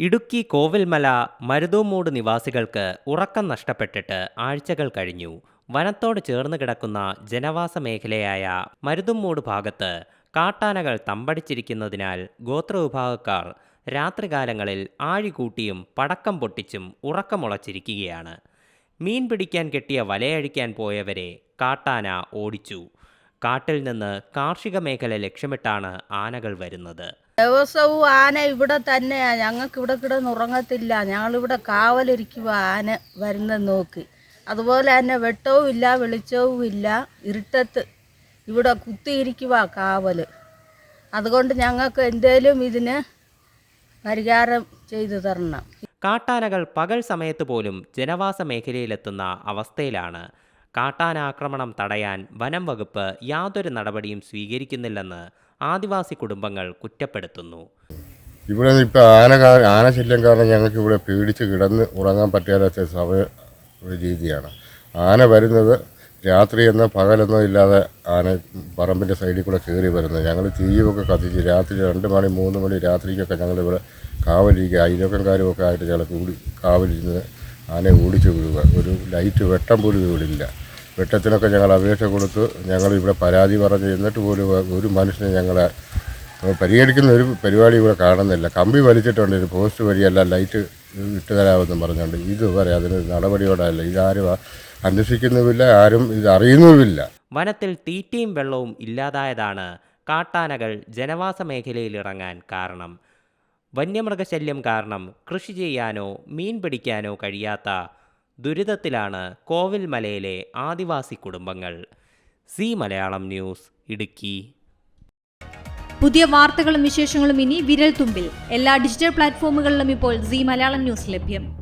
ഇടുക്കി കോവിൽമല മരുതൂമൂട് നിവാസികൾക്ക് ഉറക്കം നഷ്ടപ്പെട്ടിട്ട് ആഴ്ചകൾ കഴിഞ്ഞു. വനത്തോട് ചേർന്ന് കിടക്കുന്ന ജനവാസ മേഖലയായ മരുതുമൂട് ഭാഗത്ത് കാട്ടാനകൾ തമ്പടിച്ചിരിക്കുന്നതിനാൽ ഗോത്രവിഭാഗക്കാർ രാത്രികാലങ്ങളിൽ ആഴികൂട്ടിയും പടക്കം പൊട്ടിച്ചും ഉറക്കമുളച്ചിരിക്കുകയാണ്. മീൻ പിടിക്കാൻ കെട്ടിയ വലയഴിക്കാൻ പോയവരെ കാട്ടാന ഓടിച്ചു. കാട്ടിൽ നിന്ന് കാർഷിക മേഖല ലക്ഷ്യമിട്ടാണ് ആനകൾ വരുന്നത്. ദിവസവും ആന ഇവിടെ തന്നെയാ. ഞങ്ങൾക്ക് ഇവിടെ കിടന്ന് ഉറങ്ങത്തില്ല ഞങ്ങളിവിടെ കാവലിരിക്കുക ആന വരുന്നത് നോക്കി. അതുപോലെ തന്നെ വെട്ടവും ഇല്ല വെളിച്ചവും ഇല്ല ഇരുട്ടത്ത് ഇവിടെ കുത്തിയിരിക്കുക കാവൽ അതുകൊണ്ട് ഞങ്ങൾക്ക് എന്തേലും ഇതിന് പരിഹാരം ചെയ്തു തരണം. കാട്ടാനകൾ പകൽ സമയത്ത് പോലും ജനവാസ മേഖലയിലെത്തുന്ന അവസ്ഥയിലാണ് കാട്ടാനാക്രമണം തടയാൻ വനം വകുപ്പ് യാതൊരു നടപടിയും സ്വീകരിക്കുന്നില്ലെന്ന് ആദിവാസി കുടുംബങ്ങൾ കുറ്റപ്പെടുത്തുന്നു. ഇവിടെ ഇപ്പോൾ ആന ആനശല്യം ആന ശല്യം കാരണം ഞങ്ങൾക്ക് ഇവിടെ പേടിച്ച് കിടന്ന് ഉറങ്ങാൻ പറ്റാത്ത സമയ രീതിയാണ്. ആന വരുന്നത് രാത്രി എന്നോ പകലെന്നോ ഇല്ലാതെ ആന പറമ്പിന്റെ സൈഡിൽ കൂടെ കയറി വരുന്നത്. ഞങ്ങൾ തീയൊക്കെ കത്തിച്ച് രാത്രി രണ്ട് മണി മൂന്ന് മണി രാത്രിക്കൊക്കെ ഞങ്ങളിവിടെ കാവലിരിക്കുക. അയലോക്കംകാരും ഒക്കെ ആയിട്ട് ഞങ്ങൾ കൂടി കാവലിരുന്ന് ആനയെ ഓടിച്ചു വിടുക. ഒരു ലൈറ്റ് വെട്ടം പോലും ഇവിടില്ല വെട്ടത്തിനൊക്കെ ഞങ്ങൾ അപേക്ഷ കൊടുത്ത് ഞങ്ങൾ ഇവിടെ പരാതി പറഞ്ഞ് എന്നിട്ട് പോലും ഒരു മനുഷ്യനെ ഞങ്ങളെ പരിഹരിക്കുന്ന ഒരു പരിപാടി ഇവിടെ കാണുന്നില്ല. കമ്പി വലിച്ചിട്ടുണ്ട്. ഒരു പോസ്റ്റ് വഴിയല്ല ലൈറ്റ് ഇട്ട് തരാമെന്നും പറഞ്ഞുകൊണ്ട് ഇതുവരെ അതിന് നടപടിയോടല്ല. ഇതാരും അന്വേഷിക്കുന്നുമില്ല ആരും ഇത് അറിയുന്നുമില്ല. വനത്തിൽ തീറ്റയും വെള്ളവും ഇല്ലാതായതാണ് കാട്ടാനകൾ ജനവാസ മേഖലയിൽ ഇറങ്ങാൻ കാരണം. വന്യമൃഗശല്യം കാരണം കൃഷി ചെയ്യാനോ മീൻ പിടിക്കാനോ കഴിയാത്ത ദുരിതത്തിലാണ് കോവിൽ മലയിലെ ആദിവാസി കുടുംബങ്ങൾ. സി മലയാളം ന്യൂസ് ഇടുക്കി. പുതിയ വാർത്തകളും വിശേഷങ്ങളും ഇനി വിരൽ തുമ്പിൽ എല്ലാ ഡിജിറ്റൽ പ്ലാറ്റ്ഫോമുകളിലും ഇപ്പോൾ സി മലയാളം ന്യൂസ് ലഭ്യം.